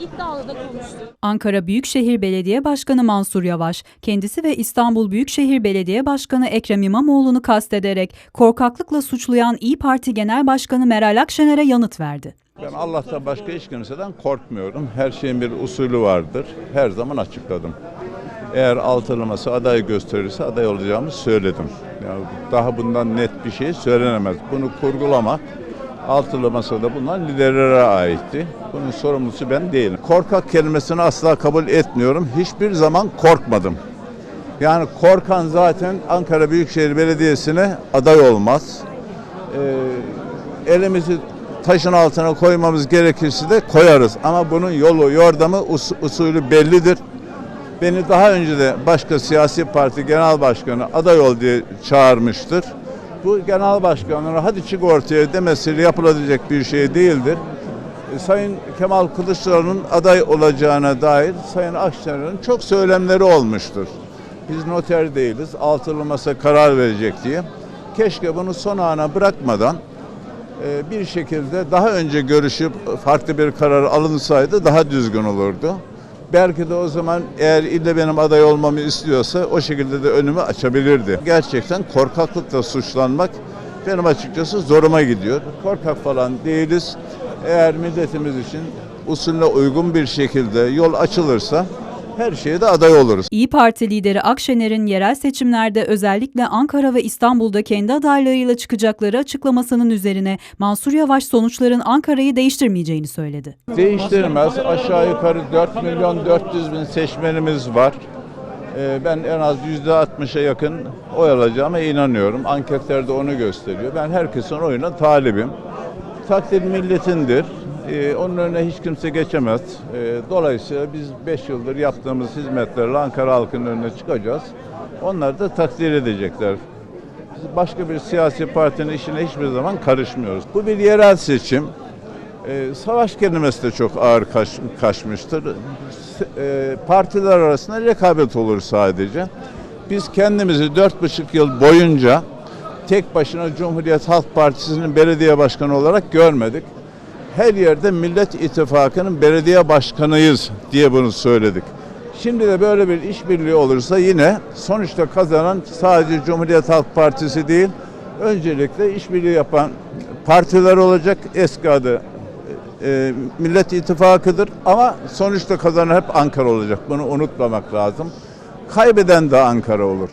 iddialı da konuştu. Ankara Büyükşehir Belediye Başkanı Mansur Yavaş, kendisi ve İstanbul Büyükşehir Belediye Başkanı Ekrem İmamoğlu'nu kastederek korkaklıkla suçlayan İyi Parti Genel Başkanı Meral Akşener'e yanıt verdi. Ben Allah'tan başka hiç kimseden korkmuyorum. Her şeyin bir usulü vardır. Her zaman açıkladım. Eğer altılı masa aday gösterirse aday olacağımı söyledim. Yani daha bundan net bir şey söylenemez. Bunu kurgulama. Altılı masada bunlar liderlere aitti. Bunun sorumlusu ben değilim. Korkak kelimesini asla kabul etmiyorum. Hiçbir zaman korkmadım. Yani korkan zaten Ankara Büyükşehir Belediyesi'ne aday olmaz. Ee, elimizi taşın altına koymamız gerekirse de koyarız. Ama bunun yolu, yordamı, us- usulü bellidir. Beni daha önce de başka siyasi parti genel başkanı aday ol diye çağırmıştır. Bu genel başkanlara hadi çık ortaya demesiyle yapılabilecek bir şey değildir. E, Sayın Kemal Kılıçdaroğlu'nun aday olacağına dair Sayın Akşener'in çok söylemleri olmuştur. Biz noter değiliz, altılı masa karar verecek diye. Keşke bunu son ana bırakmadan e, bir şekilde daha önce görüşüp farklı bir karar alınsaydı daha düzgün olurdu. Belki de o zaman eğer ille benim aday olmamı istiyorsa o şekilde de önümü açabilirdi. Gerçekten korkaklıkla suçlanmak benim açıkçası zoruma gidiyor. Korkak falan değiliz. Eğer milletimiz için usulüne uygun bir şekilde yol açılırsa her şeye de aday oluruz. İyi Parti lideri Akşener'in yerel seçimlerde özellikle Ankara ve İstanbul'da kendi adaylığıyla çıkacakları açıklamasının üzerine Mansur Yavaş sonuçların Ankara'yı değiştirmeyeceğini söyledi. Değiştirmez. Aşağı yukarı 4 milyon 400 bin seçmenimiz var. Ee, Ben en az yüzde 60'a yakın oy alacağıma inanıyorum. Anketler de onu gösteriyor. Ben herkesin oyuna talibim. Takdir milletindir. Ee, Onun önüne hiç kimse geçemez. Ee, Dolayısıyla biz 5 yıldır yaptığımız hizmetlerle Ankara halkının önüne çıkacağız. Onlar da takdir edecekler. Biz başka bir siyasi partinin işine hiçbir zaman karışmıyoruz. Bu bir yerel seçim. Ee, savaş kelimesi de çok ağır kaç, kaçmıştır. S- e, partiler arasında rekabet olur sadece. Biz kendimizi dört buçuk yıl boyunca tek başına Cumhuriyet Halk Partisi'nin belediye başkanı olarak görmedik. Her yerde Millet İttifakı'nın belediye başkanıyız diye bunu söyledik. Şimdi de böyle bir işbirliği olursa yine sonuçta kazanan sadece Cumhuriyet Halk Partisi değil, öncelikle işbirliği yapan partiler olacak. Eski adı e, Millet İttifakı'dır ama sonuçta kazanan hep Ankara olacak. Bunu unutmamak lazım. Kaybeden de Ankara olur.